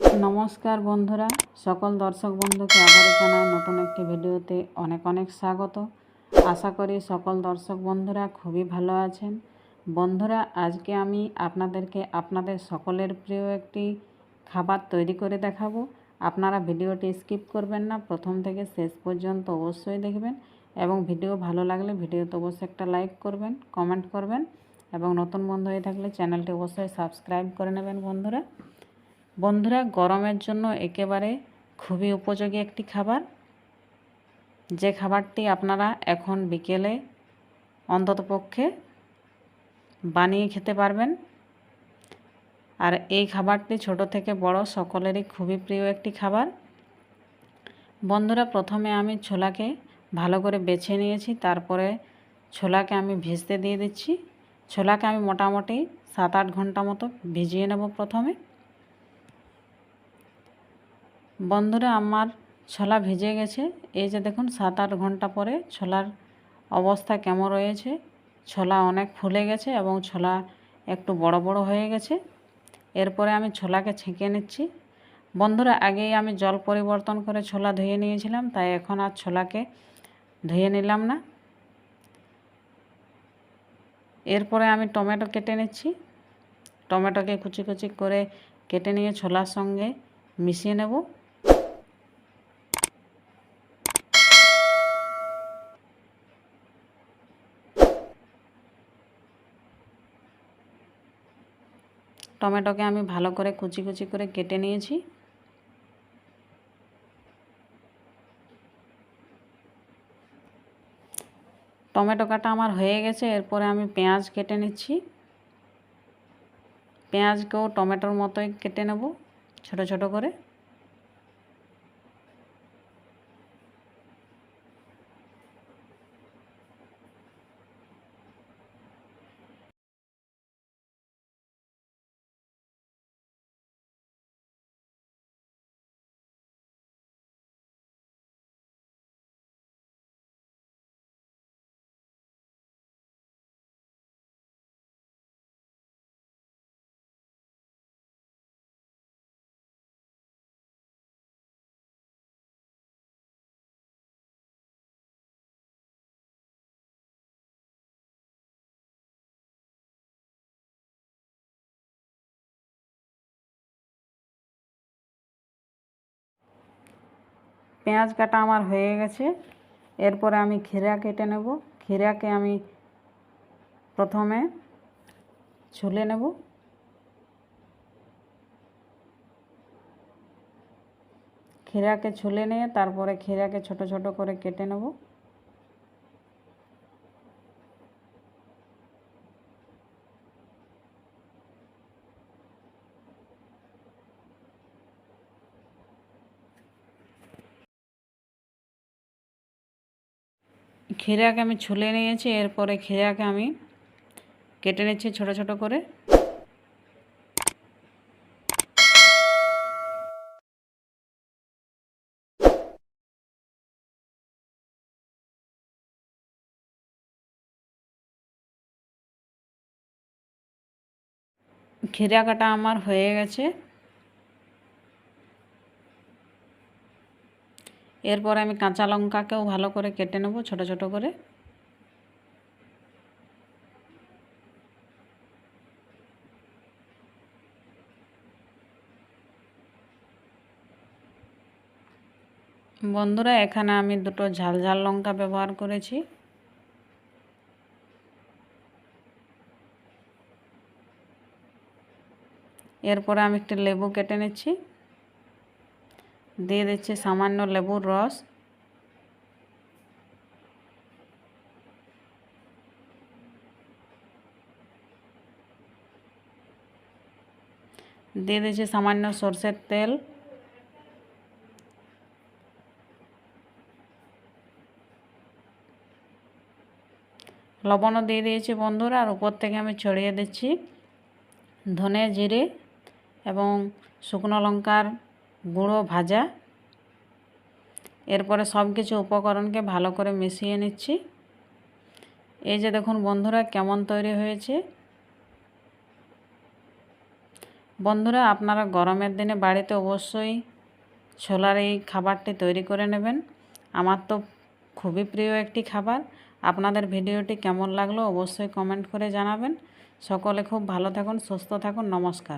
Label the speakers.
Speaker 1: নমস্কার বন্ধুরা, সকল দর্শক বন্ধুকে আবারও জানাই নতুন একটি ভিডিওতে অনেক অনেক স্বাগত। আশা করি সকল দর্শক বন্ধুরা খুবই ভালো আছেন। বন্ধুরা, আজকে আমি আপনাদেরকে আপনাদের সকলের প্রিয় একটি খাবার তৈরি করে দেখাবো। আপনারা ভিডিওটি স্কিপ করবেন না, প্রথম থেকে শেষ পর্যন্ত অবশ্যই দেখবেন এবং ভিডিও ভালো লাগলে ভিডিওতে অবশ্যই একটা লাইক করবেন, কমেন্ট করবেন এবং নতুন বন্ধু হয়ে থাকলে চ্যানেলটি অবশ্যই সাবস্ক্রাইব করে নেবেন বন্ধুরা। বন্ধুরা, গরমের জন্য একেবারে খুবই উপযোগী একটি খাবার। যে খাবারটি আপনারা এখন বিকেলে অন্ততপক্ষে বানিয়ে খেতে পারবেন। আর এই খাবারটি ছোট থেকে বড় সকলেরই খুবই প্রিয় একটি খাবার। বন্ধুরা, প্রথমে আমি ছোলাকে ভালো করে বেছে নিয়েছি, তারপরে ছোলাকে আমি ভিজতে দিয়ে দিচ্ছি। ছোলাকে আমি মোটামুটি সাত আট ঘণ্টা মতো ভিজিয়ে নেব প্রথমে। বন্ধুরা, আমার ছোলা ভিজে গেছে। এই যে দেখুন, সাত আট ঘণ্টা পরে ছোলার অবস্থা কেমন রয়েছে। ছোলা অনেক ফুলে গেছে এবং ছোলা একটু বড় বড় হয়ে গেছে। এরপরে আমি ছোলাকে ছেঁকে নিচ্ছি। বন্ধুরা, আগেই আমি জল পরিবর্তন করে ছোলা ধুয়ে নিয়েছিলাম, তাই এখন আর ছোলাকে ধুয়ে নিলাম না। এরপরে আমি টমেটো কেটে নিচ্ছি। টমেটোকে কুচি কুচি করে কেটে নিয়ে ছোলার সঙ্গে মিশিয়ে নেব। টমেটোকে আমি ভালো করে কুচি কুচি করে কেটে নিয়েছি। টমেটো কাটা আমার হয়ে গেছে, এরপরে আমি পেঁয়াজ কেটে নিচ্ছি। পেঁয়াজকেও টমেটোর মতোই কেটে নেব, ছোট ছোট করে। পেঁয়াজ কাটা আমার হয়ে গেছে। এরপরে আমি ক্ষীরা কেটে নেব। ক্ষীরাকে আমি প্রথমে ছুলে নেব। ক্ষীরাকে ছুলে নিয়ে তারপরে ক্ষীরাকে ছোট ছোট করে কেটে নেব। ক্ষীরাকে আমি ছুলে নিয়েছি এরপরে ক্ষীরাকে আমি কেটে নিচ্ছি ছোট ছোট করে ক্ষীরা কাটা আমার হয়ে গেছে এরপর আমি কাঁচা লঙ্কাকেও ভালো করে কেটে নেব, ছোট ছোট করে। বন্ধুরা, এখানে আমি দুটো ঝাল ঝাল লঙ্কা ব্যবহার করেছি। এরপরে আমি একটি লেবু কেটে নিচ্ছি। দিয়ে দিচ্ছি সামান্য লেবুর রস। দিয়ে দিচ্ছি সামান্য সর্ষের তেল। লবণও দিয়ে দিয়েছি বন্ধুরা, আর উপর থেকে আমি ছড়িয়ে দিচ্ছি ধনে জিরে এবং শুকনো লঙ্কার গুঁড়ো ভাজা। এরপরে সব কিছু উপকরণকে ভালো করে মিশিয়ে নিচ্ছি। এই যে দেখুন বন্ধুরা কেমন তৈরি হয়েছে। বন্ধুরা আপনারা গরমের দিনে বাড়িতে অবশ্যই ছোলার এই খাবারটি তৈরি করে নেবেন। আমার তো খুবই প্রিয় একটি খাবার। আপনাদের ভিডিওটি কেমন লাগল অবশ্যই কমেন্ট করে জানাবেন। সকলে খুব ভালো থাকুন, সুস্থ থাকুন, নমস্কার।